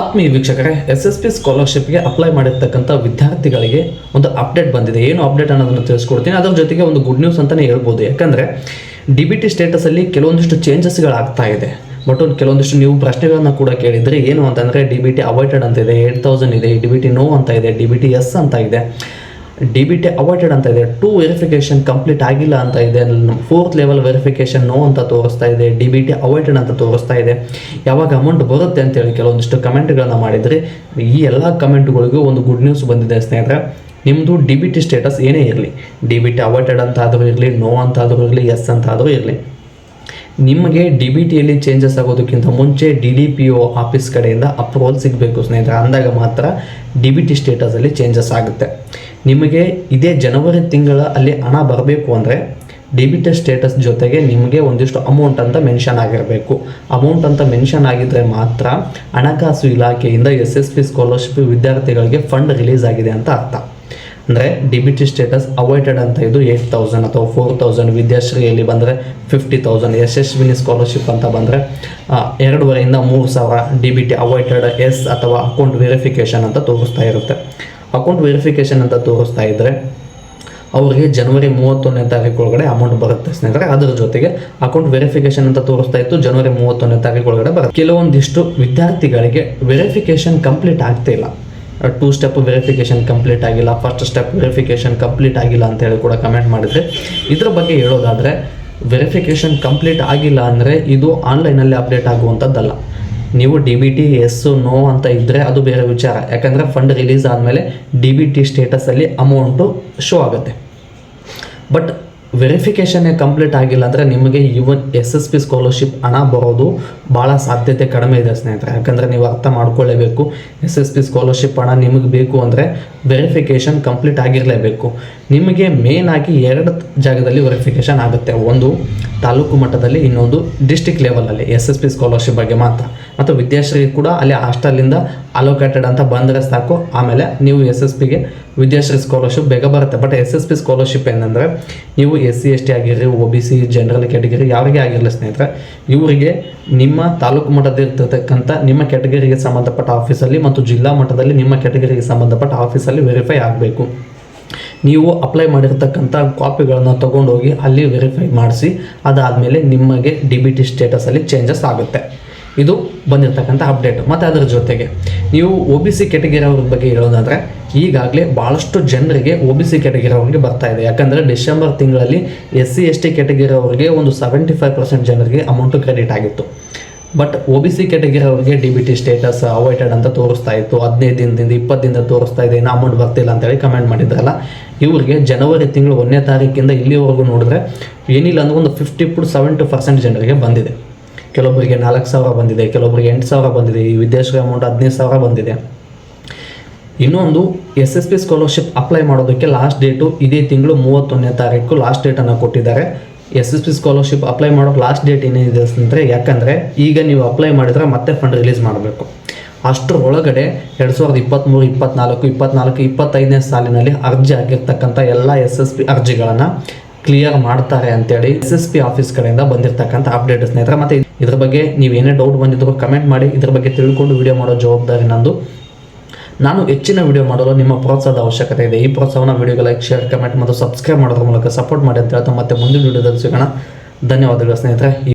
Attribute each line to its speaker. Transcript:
Speaker 1: ಆತ್ಮೀಯ ವೀಕ್ಷಕರೇ, S S P ಸ್ಕಾಲರ್ಶಿಪ್ಗೆ ಅಪ್ಲೈ ಮಾಡಿರ್ತಕ್ಕಂಥ ವಿದ್ಯಾರ್ಥಿಗಳಿಗೆ ಒಂದು ಅಪ್ಡೇಟ್ ಬಂದಿದೆ. ಏನು ಅಪ್ಡೇಟ್ ಅನ್ನೋದನ್ನು ತಿಳಿಸ್ಕೊಡ್ತೀನಿ. ಅದರ ಜೊತೆಗೆ ಒಂದು ಗುಡ್ ನ್ಯೂಸ್ ಅಂತಲೇ ಹೇಳ್ಬೋದು. ಯಾಕಂದರೆ ಡಿ ಬಿ ಟಿ ಸ್ಟೇಟಸಲ್ಲಿ ಕೆಲವೊಂದಿಷ್ಟು ಚೇಂಜಸ್ಗಳಾಗ್ತಾ ಇದೆ. ಬಟ್ ಒಂದು ಕೆಲವೊಂದಿಷ್ಟು ನೀವು ಪ್ರಶ್ನೆಗಳನ್ನು ಕೂಡ ಕೇಳಿದರೆ, ಏನು ಅಂತಂದರೆ ಡಿ ಬಿ ಟಿ ಅವಾಯ್ಟೆಡ್ ಅಂತ ಇದೆ ಏಟ್ ತೌಸಂಡ್ ಇದೆ ಡಿ ಬಿ ಟಿ ನೋ ಅಂತ ಇದೆ ಡಿ ಬಿ ಟಿ ಎಸ್ ಅಂತ ಇದೆ. ಡಿ ಬಿ ಟಿ ಅವಾಯ್ಟೆಡ್ ಅಂತ ಇದೆ. ಟೂ ವೆರಿಫಿಕೇಶನ್ ಕಂಪ್ಲೀಟ್ ಆಗಿಲ್ಲ ಅಂತ ಇದೆ. ಫೋರ್ತ್ ಲೆವೆಲ್ ವೆರಿಫಿಕೇಶನ್ ನೋ ಅಂತ ತೋರಿಸ್ತಾ ಇದೆ. ಡಿ ಬಿ ಟಿ ಅವಾಯ್ಟೆಡ್ ಅಂತ ತೋರಿಸ್ತಾ ಇದೆ. ಯಾವಾಗ ಅಮೌಂಟ್ ಬರುತ್ತೆ ಅಂತೇಳಿ ಕೆಲವೊಂದಿಷ್ಟು ಕಮೆಂಟ್ಗಳನ್ನು ಮಾಡಿದರೆ. ಈ ಎಲ್ಲ ಕಮೆಂಟ್ಗಳಿಗೂ ಒಂದು ಗುಡ್ ನ್ಯೂಸ್ ಬಂದಿದೆ ಸ್ನೇಹಿತರೆ. ನಿಮ್ಮದು ಡಿ ಬಿ ಟಿ ಸ್ಟೇಟಸ್ ಏನೇ ಇರಲಿ. ಡಿ ಬಿ ಟಿ ಅವಾಯ್ಟೆಡ್ ಅಂತ ಆದರೂ ಇರಲಿ ನೋ ಅಂತ ಆದರೂ ಇರಲಿ ಎಸ್ ಅಂತ ಆದರೂ ಇರಲಿ. ನಿಮಗೆ ಡಿ ಬಿ ಟಿಯಲ್ಲಿ ಚೇಂಜಸ್ ಆಗೋದಕ್ಕಿಂತ ಮುಂಚೆ D D P O office ಕಡೆಯಿಂದ ಅಪ್ರೂವಲ್ ಸಿಗಬೇಕು ಸ್ನೇಹಿತರೆ. ಅಂದಾಗ ಮಾತ್ರ ಡಿ ಬಿ ಟಿ ಸ್ಟೇಟಸಲ್ಲಿ ಚೇಂಜಸ್ ಆಗುತ್ತೆ. ನಿಮಗೆ ಇದೇ ಜನವರಿ ತಿಂಗಳ ಅಲ್ಲಿ ಹಣ ಬರಬೇಕು ಅಂದರೆ ಡೆಬಿಟ್ ಸ್ಟೇಟಸ್ ಜೊತೆಗೆ ನಿಮಗೆ ಒಂದಿಷ್ಟು ಅಮೌಂಟ್ ಅಂತ ಮೆನ್ಷನ್ ಆಗಿರಬೇಕು. ಅಮೌಂಟ್ ಅಂತ ಮೆನ್ಷನ್ ಆಗಿದ್ದರೆ ಮಾತ್ರ ಹಣಕಾಸು ಇಲಾಖೆಯಿಂದ ಎಸ್ ಎಸ್ ಪಿ ಸ್ಕಾಲರ್ಶಿಪ್ ವಿದ್ಯಾರ್ಥಿಗಳಿಗೆ ಫಂಡ್ ರಿಲೀಸ್ ಆಗಿದೆ ಅಂತ ಅರ್ಥ. ಅಂದರೆ ಡಿಬಿಟಿ ಸ್ಟೇಟಸ್ ಅವಾಯ್ಡೆಡ್ ಅಂತ ಇದು ಏಯ್ಟ್ ತೌಸಂಡ್ ಅಥವಾ ಫೋರ್ ತೌಸಂಡ್ ವಿದ್ಯಾಶ್ರೀಯಲ್ಲಿ ಬಂದರೆ ಫಿಫ್ಟಿ ತೌಸಂಡ್ ಯಶಸ್ವಿನಿ ಸ್ಕಾಲರ್ಶಿಪ್ ಅಂತ ಬಂದರೆ ಎರಡೂವರೆಯಿಂದ ಮೂರು ಸಾವಿರ D B T avoided S ಅಥವಾ ಅಕೌಂಟ್ ವೆರಿಫಿಕೇಷನ್ ಅಂತ ತೋರಿಸ್ತಾ ಇರುತ್ತೆ. ಅಕೌಂಟ್ ವೆರಿಫಿಕೇಷನ್ ಅಂತ ತೋರಿಸ್ತಾ ಇದ್ದರೆ ಅವರಿಗೆ ಜನವರಿ ಮೂವತ್ತೊಂದನೇ ತಾರೀಕು ಒಳಗಡೆ ಅಮೌಂಟ್ ಬರುತ್ತೆ ಸ್ನೇಹಿತರೆ. ಅದರ ಜೊತೆಗೆ ಅಕೌಂಟ್ ವೆರಿಫಿಕೇಶನ್ ಅಂತ ತೋರಿಸ್ತಾ ಇತ್ತು ಜನವರಿ ಮೂವತ್ತೊಂದನೇ ತಾರೀಕು ಒಳಗಡೆ ಬರುತ್ತೆ. ಕೆಲವೊಂದಿಷ್ಟು ವಿದ್ಯಾರ್ಥಿಗಳಿಗೆ ವೆರಿಫಿಕೇಶನ್ ಕಂಪ್ಲೀಟ್ ಆಗ್ತಿಲ್ಲ ಟೂ ಸ್ಟೆಪ್ ವೆರಿಫಿಕೇಶನ್ ಕಂಪ್ಲೀಟ್ ಆಗಿಲ್ಲ ಫಸ್ಟ್ ಸ್ಟೆಪ್ ವೆರಿಫಿಕೇಶನ್ ಕಂಪ್ಲೀಟ್ ಆಗಿಲ್ಲ ಅಂತ ಹೇಳಿ ಕೂಡ ಕಮೆಂಟ್ ಮಾಡಿದ್ರೆ, ಇದ್ರ ಬಗ್ಗೆ ಹೇಳೋದಾದರೆ ವೆರಿಫಿಕೇಶನ್ ಕಂಪ್ಲೀಟ್ ಆಗಿಲ್ಲ ಅಂದರೆ ಇದು ಆನ್ಲೈನಲ್ಲಿ ಅಪ್ಡೇಟ್ ಆಗುವಂಥದ್ದಲ್ಲ ನೀವು D B T S no ಅಂತ ಇದ್ದರೆ ಅದು ಬೇರೆ ವಿಚಾರ. ಯಾಕಂದರೆ ಫಂಡ್ ರಿಲೀಸ್ ಆದಮೇಲೆ ಡಿ ಬಿ ಟಿ ಸ್ಟೇಟಸಲ್ಲಿ ಅಮೌಂಟು ಶೋ ಆಗುತ್ತೆ. ಬಟ್ ವೆರಿಫಿಕೇಷನ್ನೇ ಕಂಪ್ಲೀಟ್ ಆಗಿಲ್ಲ ಅಂದರೆ ನಿಮಗೆ even S S P scholarship ಹಣ ಬರೋದು ಭಾಳ ಸಾಧ್ಯತೆ ಕಡಿಮೆ ಇದೆ ಸ್ನೇಹಿತರೆ. ಯಾಕಂದರೆ ನೀವು ಅರ್ಥ ಮಾಡ್ಕೊಳ್ಳೇಬೇಕು. ಎಸ್ ಎಸ್ ಪಿ ಸ್ಕಾಲರ್ಶಿಪ್ ಹಣ ನಿಮಗೆ ಬೇಕು ಅಂದರೆ ವೆರಿಫಿಕೇಷನ್ ಕಂಪ್ಲೀಟ್ ಆಗಿರಲೇಬೇಕು. ನಿಮಗೆ ಮೇನ್ ಆಗಿ ಎರಡು ಜಾಗದಲ್ಲಿ ವೆರಿಫಿಕೇಷನ್ ಆಗುತ್ತೆ. ಒಂದು ತಾಲೂಕು ಮಟ್ಟದಲ್ಲಿ, ಇನ್ನೊಂದು ಡಿಸ್ಟಿಕ್ ಲೆವೆಲಲ್ಲಿ ಎಸ್ ಎಸ್ ಪಿ ಸ್ಕಾಲರ್ಶಿಪ್ ಬಗ್ಗೆ ಮಾತ್ರ. ಮತ್ತು ವಿದ್ಯಾಶ್ರೀ ಕೂಡ ಅಲ್ಲಿ ಹಾಸ್ಟೆಲಿಂದ ಅಲೋಕೇಟೆಡ್ ಅಂತ ಬಂದರೆ ಸಾಕು. ಆಮೇಲೆ ನೀವು ಎಸ್ ಎಸ್ ಪಿಗೆ ವಿದ್ಯಾಶ್ರೀ ಸ್ಕಾಲರ್ಶಿಪ್ ಬೇಗ ಬರುತ್ತೆ. But S S P scholarship ಏನಂದರೆ ನೀವು ಎಸ್ ಸಿ ಎಸ್ ಟಿ ಆಗಿರಲಿ O B C general category ಯಾರಿಗೆ ಆಗಿರಲಿ ಸ್ನೇಹಿತರೆ, ಇವರಿಗೆ ನಿಮ್ಮ ತಾಲೂಕು ಮಟ್ಟದಲ್ಲಿರ್ತಕ್ಕಂಥ ನಿಮ್ಮ ಕ್ಯಾಟಗರಿಗೆ ಸಂಬಂಧಪಟ್ಟ ಆಫೀಸಲ್ಲಿ ಮತ್ತು ಜಿಲ್ಲಾ ಮಟ್ಟದಲ್ಲಿ ನಿಮ್ಮ ಕ್ಯಾಟಗರಿಗೆ ಸಂಬಂಧಪಟ್ಟ ಆಫೀಸಲ್ಲಿ ವೆರಿಫೈ ಆಗಬೇಕು. ನೀವು ಅಪ್ಲೈ ಮಾಡಿರ್ತಕ್ಕಂಥ ಕಾಪಿಗಳನ್ನು ತೊಗೊಂಡೋಗಿ ಅಲ್ಲಿ ವೆರಿಫೈ ಮಾಡಿಸಿ, ಅದಾದಮೇಲೆ ನಿಮಗೆ ಡಿ ಬಿ ಟಿ ಸ್ಟೇಟಸಲ್ಲಿ ಚೇಂಜಸ್ ಆಗುತ್ತೆ. ಇದು ಬಂದಿರತಕ್ಕಂಥ ಅಪ್ಡೇಟ್ ಮತ್ತು ಅದರ ಜೊತೆಗೆ, ನೀವು ಒ ಬಿ ಸಿ ಕೆಟಗರಿಯವ್ರ ಬಗ್ಗೆ ಹೇಳೋದಾದರೆ, ಈಗಾಗಲೇ ಭಾಳಷ್ಟು ಜನರಿಗೆ ಒ ಬಿ ಸಿ ಕೆಟಗಿರೋರಿಗೆ ಅವ್ರಿಗೆ ಬರ್ತಾ ಇದೆ. ಯಾಕಂದರೆ ಡಿಸೆಂಬರ್ ತಿಂಗಳಲ್ಲಿ ಎಸ್ ಸಿ ಎಸ್ ಟಿ ಕೆಟಗಿರೋರಿಗೆ ಒಂದು ಸೆವೆಂಟಿ ಫೈವ್ ಪರ್ಸೆಂಟ್ ಜನರಿಗೆ ಅಮೌಂಟು ಕ್ರೆಡಿಟ್ ಆಗಿತ್ತು. ಬಟ್ ಒ ಬಿ ಸಿ ಕೆಟಗಿರೋರಿಗೆ ಅವರಿಗೆ D B T status awaited ಅಂತ ತೋರಿಸ್ತಾ ಇತ್ತು. ಹದಿನೈದು ದಿನದಿಂದ ಇಪ್ಪತ್ತು ದಿನದಿಂದ ತೋರಿಸ್ತಾ ಇದೆ. ಇನ್ನು ಅಮೌಂಟ್ ಬರ್ತಿಲ್ಲ ಅಂತೇಳಿ ಕಮೆಂಟ್ ಮಾಡಿದ್ರಲ್ಲ. ಇವರಿಗೆ ಜನವರಿ ತಿಂಗಳು ಒಂದನೇ ತಾರೀಕಿಂದ ಇಲ್ಲಿವರೆಗೂ ನೋಡಿದ್ರೆ ಏನಿಲ್ಲ ಅಂದ್ರೆ ಒಂದು ಫಿಫ್ಟಿ ಟು ಸೆವೆಂಟಿ ಪರ್ಸೆಂಟ್ ಜನರಿಗೆ ಬಂದಿದೆ. ಕೆಲವೊಬ್ಬರಿಗೆ ನಾಲ್ಕು ಸಾವಿರ ಬಂದಿದೆ, ಕೆಲವೊಬ್ಬರಿಗೆ ಎಂಟು ಸಾವಿರ ಬಂದಿದೆ, ಈ ವಿದ್ಯಾಶ್ರೀ ಅಮೌಂಟ್ ಹದಿನೈದು ಸಾವಿರ ಬಂದಿದೆ. ಇನ್ನೊಂದು S S P scholarship apply ಮಾಡೋದಕ್ಕೆ ಲಾಸ್ಟ್ ಡೇಟು ಇದೇ ತಿಂಗಳು ಮೂವತ್ತೊಂದನೇ ತಾರೀಕು ಲಾಸ್ಟ್ ಡೇಟನ್ನು ಕೊಟ್ಟಿದ್ದಾರೆ. S S P scholarship apply ಮಾಡೋಕ್ಕೆ ಲಾಸ್ಟ್ ಡೇಟ್ ಏನಿದೆ ಅಂತಂದರೆ, ಯಾಕಂದರೆ ಈಗ ನೀವು ಅಪ್ಲೈ ಮಾಡಿದರೆ ಮತ್ತೆ ಫಂಡ್ ರಿಲೀಸ್ ಮಾಡಬೇಕು. ಅಷ್ಟರ ಒಳಗಡೆ ಎರಡು ಸಾವಿರದ ಇಪ್ಪತ್ತ್ಮೂರು ಇಪ್ಪತ್ತ್ನಾಲ್ಕು ಇಪ್ಪತ್ತ್ನಾಲ್ಕು ಇಪ್ಪತ್ತೈದನೇ ಸಾಲಿನಲ್ಲಿ ಅರ್ಜಿ ಆಗಿರ್ತಕ್ಕಂಥ ಎಲ್ಲ ಎಸ್ ಎಸ್ ಪಿ ಅರ್ಜಿಗಳನ್ನು ಕ್ಲಿಯರ್ ಮಾಡ್ತಾರೆ ಅಂತೇಳಿ ಎಸ್ ಎಸ್ ಪಿ ಆಫೀಸ್ ಕಡೆಯಿಂದ ಬಂದಿರತಕ್ಕಂಥ ಅಪ್ಡೇಟ್ ಸ್ನೇಹಿತರೆ. ಮತ್ತೆ ಇದ್ರ ಬಗ್ಗೆ ನೀವು ಏನೇ ಡೌಟ್ ಬಂದಿದ್ರು ಕಮೆಂಟ್ ಮಾಡಿ, ಇದ್ರ ಬಗ್ಗೆ ತಿಳ್ಕೊಂಡು ವಿಡಿಯೋ ಮಾಡೋ ಜವಾಬ್ದಾರಿ ನಂದು. ನಾನು ಹೆಚ್ಚಿನ ವಿಡಿಯೋ ಮಾಡಲು ನಿಮ್ಮ ಪ್ರೋತ್ಸಾಹದ ಅವಶ್ಯಕತೆ ಇದೆ. ಈ ಪ್ರೋತ್ಸಾಹನ ವಿಡಿಯೋಗೆ ಲೈಕ್ ಶೇರ್ ಕಮೆಂಟ್ ಮತ್ತು ಸಬ್ಸ್ಕ್ರೈಬ್ ಮಾಡೋದ್ರ ಮೂಲಕ ಸಪೋರ್ಟ್ ಮಾಡಿ ಅಂತ ಹೇಳ್ತಾ ಮತ್ತೆ ಮುಂದಿನ ವಿಡಿಯೋದಲ್ಲಿ ಸಿಗೋಣ. ಧನ್ಯವಾದಗಳು ಸ್ನೇಹಿತರೆ.